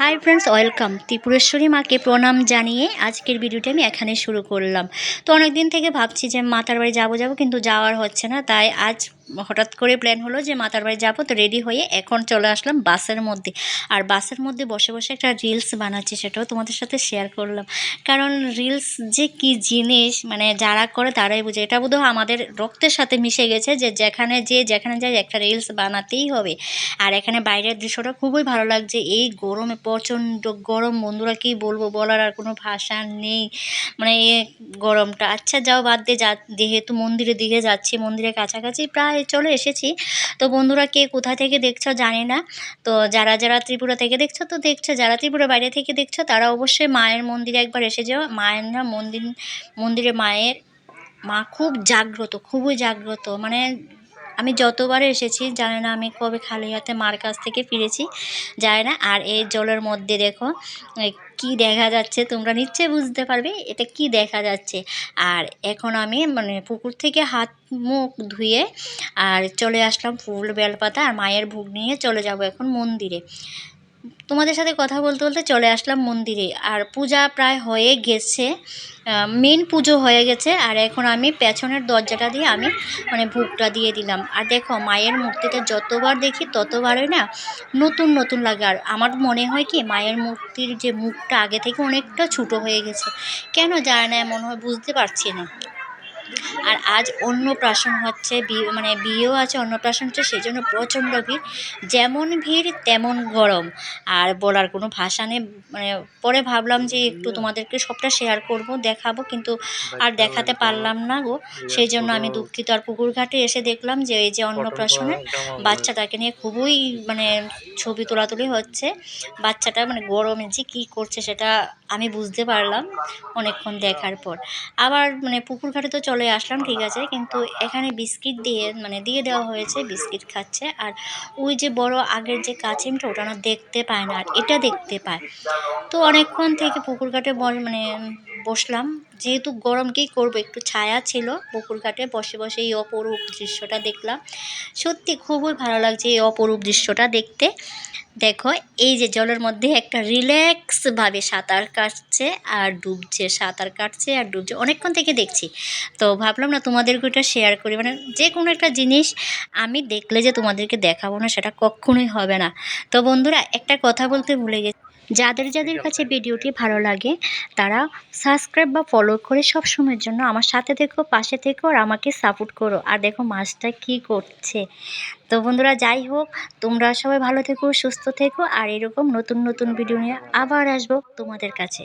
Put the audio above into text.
Hi friends welcome Tripureshwari মাকে প্রণাম জানিয়ে আজকের ভিডিওটি আমি এখানে শুরু করলাম। তো অনেক দিন থেকে ভাবছি যে মাতার বাড়ি যাব যাব, কিন্তু যাওয়ার হচ্ছে না। তাই আজ হঠাৎ করে প্ল্যান হলো যে মাতার বাড়ি যাব, তো রেডি হয়ে এখন চলে আসলাম বাসের মধ্যে। আর বাসের মধ্যে বসে বসে একটা রিলস বানাচ্ছি, সেটাও তোমাদের সাথে শেয়ার করলাম। কারণ রিলস যে কি জিনিস মানে যারা করে তারাই বুঝে। এটা বোধহয় আমাদের রক্তের সাথে মিশে গেছে যে যেখানে যে যেখানে যায় একটা রিলস বানাতেই হবে। আর এখানে বাইরের দৃশ্যটা খুবই ভালো লাগছে। এই গরমে প্রচণ্ড গরম, বন্ধুরা কি বলব বলার আর কোনো ভাষা নেই। মানে এ গরমটা। আচ্ছা যাও বাদ দিয়ে যা, যেহেতু মন্দিরের দিকে যাচ্ছি, মন্দিরের কাছাকাছি প্রায় চলে এসেছি। তো বন্ধুরা, কে কোথা থেকে দেখছ জানি না। তো যারা যারা ত্রিপুরা থেকে দেখছ তো দেখছ, যারা ত্রিপুরা বাইরে থেকে দেখছ তারা অবশ্যই মায়ের মন্দিরে একবার এসে যাও। মায়ের না, মন্দির, মন্দিরে মায়ের মা খুব জাগ্রত, খুবই জাগ্রত। মানে আমি যতবার এসেছি, জানি না আমি কবে খালি হাতে মার কাছ থেকে ফিরেছি যায় না। আর এই জলের মধ্যে দেখো কি দেখা যাচ্ছে তোমরা নিশ্চয়ই বুঝতে পারবে, এটা কি দেখা যাচ্ছে। আর এখন আমি মানে পুকুর থেকে হাত, মুখ ধুয়ে আর চলে আসলাম ফুল বেলপাতা আর মায়ের ভোগ নিয়ে চলে যাব এখন মন্দিরে। তোমাদের সাথে কথা বলতে বলতে চলে আসলাম মন্দিরে। আর পূজা প্রায় হয়ে গেছে। মেন পুজো হয়ে গেছে। আর এখন আমি পেছনের দরজাটা দিয়ে আমি মানে ভোগটা দিয়ে দিলাম। আর দেখো, মায়ের মূর্তিটা যতবার দেখি ততবারই না নতুন নতুন লাগে। আর আমার মনে হয় কি, মায়ের মূর্তির যে মুখটা আগে থেকে অনেকটা ছোটো হয়ে গেছে। কেন যায় না, মনে হয় বুঝতে পারছি না। আর আজ অন্নপ্রাশন হচ্ছে বিয়ে মানে বিয়েও আছে অন্নপ্রাশন হচ্ছে সেই জন্য প্রচণ্ড ভিড়। যেমন ভিড় তেমন গরম। আর বলার কোনো ভাষা নেই। মানে পরে ভাবলাম যে একটু তোমাদেরকে সবটা শেয়ার করব দেখাবো কিন্তু আর দেখাতে পারলাম না গো। সেই জন্য আমি দুঃখিত। আর পুকুর ঘাটে এসে দেখলাম যে এই যে অন্নপ্রাশনের বাচ্চাটাকে নিয়ে খুবই মানে ছবি তোলাতুলি হচ্ছে। বাচ্চাটা মানে গরমে যে কী করছে সেটা আমি বুঝতে পারলাম অনেকক্ষণ দেখার পর। আবার মানে পুকুর ঘাটে তো চলে আসলাম, ঠিক আছে। কিন্তু এখানে বিস্কিট দিয়ে মানে দিয়ে দেওয়া হয়েছে, বিস্কিট খাচ্ছে। আর ওই যে বড় আগের যে কাচিমটা, ওটা না দেখতে পায় না, আর এটা দেখতে পায়। তো অনেকক্ষণ থেকে পুকুর ঘাটে বল- মানে বসলাম। যেহেতু গরম কী করব, একটু ছায়া ছিল, পুকুর ঘাটে বসে বসে এই অপরূপ দৃশ্যটা দেখলাম। সত্যি খুবই ভালো লাগছে এই অপরূপ দৃশ্যটা দেখতে। দেখো, এই যে জলের মধ্যে একটা রিল্যাক্সভাবে সাঁতার কাটছে আর ডুবছে, সাঁতার কাটছে আর ডুবছে। অনেকক্ষণ থেকে দেখছি। তো ভাবলাম না তোমাদেরকে ওটা শেয়ার করি। মানে যে কোনো একটা জিনিস আমি দেখলে যে তোমাদেরকে দেখাবো না, সেটা কখনোই হবে না। তো বন্ধুরা, একটা কথা বলতে ভুলে গেছি। যাদের যাদের কাছে ভিডিওটি ভালো লাগে তারা সাবস্ক্রাইব বা ফলো করে সব সময়ের জন্য আমার সাথে থেকো পাশে থেকো আর আমাকে সাপোর্ট করো। আর দেখো মাছটা কি করছে। তো বন্ধুরা যাই হোক তোমরা সবাই ভালো থেকো সুস্থ থেকো আর এরকম নতুন নতুন ভিডিও নিয়ে আবার আসব তোমাদের কাছে।